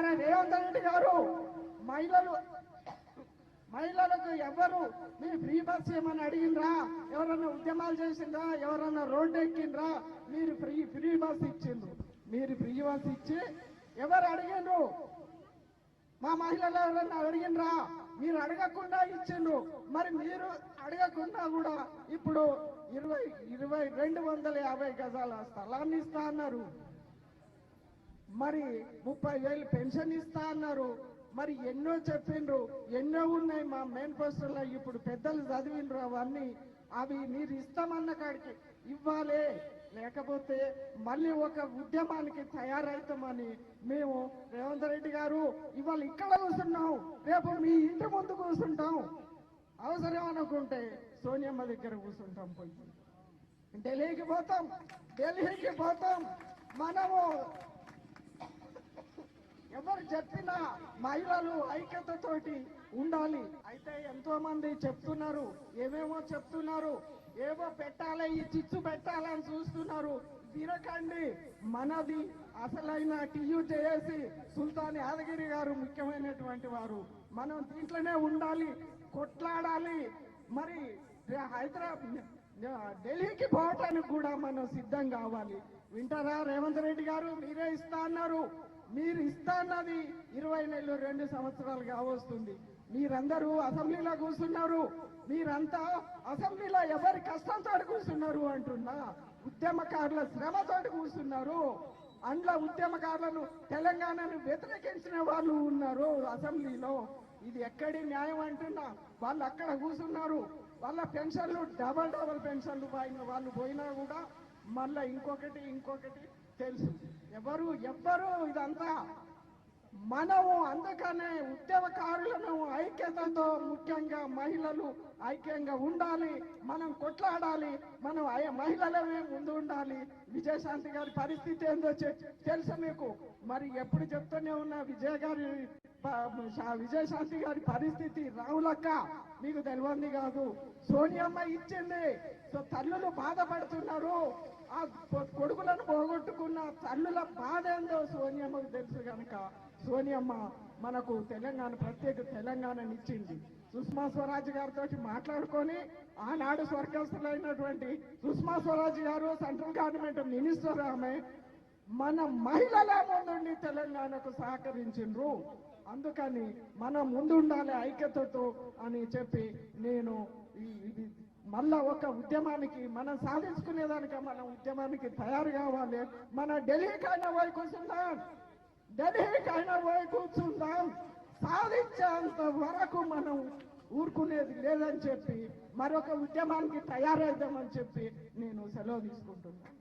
మన రేవంత్ రెడ్డి గారు మహిళలు మహిళలకు ఎవరు మీరు ఫ్రీ బస్ ఏమని అడిగినరా ఎవరన్నా ఉద్యమాలు చేసిండ్రా? ఎవరన్నా రోడ్డు ఎక్కిండ్రా? మీరు ఫ్రీ ఫ్రీ బస్ ఇచ్చిండ్రు. మీరు ఫ్రీ బస్ ఇచ్చి ఎవరు అడిగిండ్రు? మా మహిళలు ఎవరన్నా అడిగినరా మీరు అడగకుండా ఇచ్చిండ్రు. మరి మీరు అడగకుండా కూడా ఇప్పుడు ఇరవై ఇరవై రెండు వందల యాభై గజాల స్థలాన్ని ఇస్తా అన్నారు. మరి ముప్పై వేలు పెన్షన్ ఇస్తా అన్నారు. మరి ఎన్నో చెప్పిండ్రు. ఎన్నో ఉన్నాయి మా మేనిఫెస్టోలో ఇప్పుడు పెద్దలు చదివిండ్రు అవన్నీ. అవి మీరు ఇస్తామన్న కాడికి ఇవ్వాలి. లేకపోతే మళ్ళీ ఒక ఉద్యమానికి తయారవుతామని మేము రేవంత్ రెడ్డి గారు ఇవాళ ఇక్కడ కూర్చున్నాం. రేపు మీ ఇంటి ముందు కూర్చుంటాం. అవసరం అనుకుంటే సోనియమ్మ దగ్గర కూర్చుంటాం పోయి. ఢిల్లీకి పోతాం. ఢిల్లీకి పోతాం. మనము చెప్పిన మహిళలు ఐక్యతతోటి ఉండాలి. అయితే ఎంతో మంది చెప్తున్నారు ఏమేమో చెప్తున్నారు ఏవో పెట్టాలి ఈ చిచ్చు పెట్టాలని చూస్తున్నారు. తిరగండి మనది అసలైన టియు చేసి సుల్తాన్ యాదగిరి గారు ముఖ్యమైనటువంటి వారు. మనం దీంట్లోనే ఉండాలి కొట్లాడాలి. మరి హైదరాబాద్ ఢిల్లీకి పోవటానికి కూడా మనం సిద్ధం కావాలి. వింటారా రేవంత్ రెడ్డి గారు? మీరే ఇస్తా అన్నారు. మీరు అన్నది ఇరవై నెలలు రెండు సంవత్సరాలు కావస్తుంది. మీరందరూ అసెంబ్లీలో కూర్చున్నారు. మీరంతా అసెంబ్లీలో ఎవరి కష్టంతో కూర్చున్నారు అంటున్నా? ఉద్యమకారుల శ్రమతో కూర్చున్నారు. అందులో ఉద్యమకారులను తెలంగాణను వ్యతిరేకించిన వాళ్ళు ఉన్నారు అసెంబ్లీలో. ఇది ఎక్కడి న్యాయం అంటున్నా? వాళ్ళు అక్కడ కూర్చున్నారు. వాళ్ళ పెన్షన్లు డబల్ డబల్ పెన్షన్లు పోయిన వాళ్ళు పోయినా కూడా మళ్ళా ఇంకొకటి ఇంకొకటి తెలుసు. ఎవరు ఎవ్వరు ఇదంతా మనము అందుకనే ఉద్యమకారులను ఐక్యతతో ముఖ్యంగా మహిళలు ఐక్యంగా ఉండాలి మనం కొట్లాడాలి మనం మహిళలమే ముందు ఉండాలి. విజయశాంతి గారి పరిస్థితి ఏందో తెలుసు మీకు? మరి ఎప్పుడు చెప్తూనే ఉన్నా విజయ గారి విజయశాంతి గారి పరిస్థితి రావులక్క మీకు తెలియంది కాదు. సోనియమ్మ ఇచ్చింది. సో తల్లులు బాధపడుతున్నారు. ఆ కొడుకులను పోగొట్టుకున్న తల్లుల బాధ ఏందో సోనియమ్మకు తెలుసు కనుక సోనియమ్మ మనకు తెలంగాణ ప్రత్యేక తెలంగాణని ఇచ్చింది సుష్మా స్వరాజ్ గారితో మాట్లాడుకొని ఆనాడు స్వర్గస్థులైనటువంటి సుష్మా స్వరాజ్ గారు సెంట్రల్ గవర్నమెంట్ మినిస్టర్ ఆమె మన మహిళల ముందుండి తెలంగాణకు సహకరించిండ్రు. అందుకని మనం ముందుండాలి ఐక్యతతో అని చెప్పి నేను ఇది మళ్ళా ఒక ఉద్యమానికి మనం సాధించుకునేదానికి మన ఉద్యమానికి తయారు కావాలి. మన ఢిల్లీకైనా పోయి కూర్చుందాం. ఢిల్లీకైనా పోయి కూర్చుందాం. సాధించేంత వరకు మనం ఊరుకునేది లేదని చెప్పి మరొక ఉద్యమానికి తయారైద్దామని చెప్పి నేను సెలవు తీసుకుంటున్నాను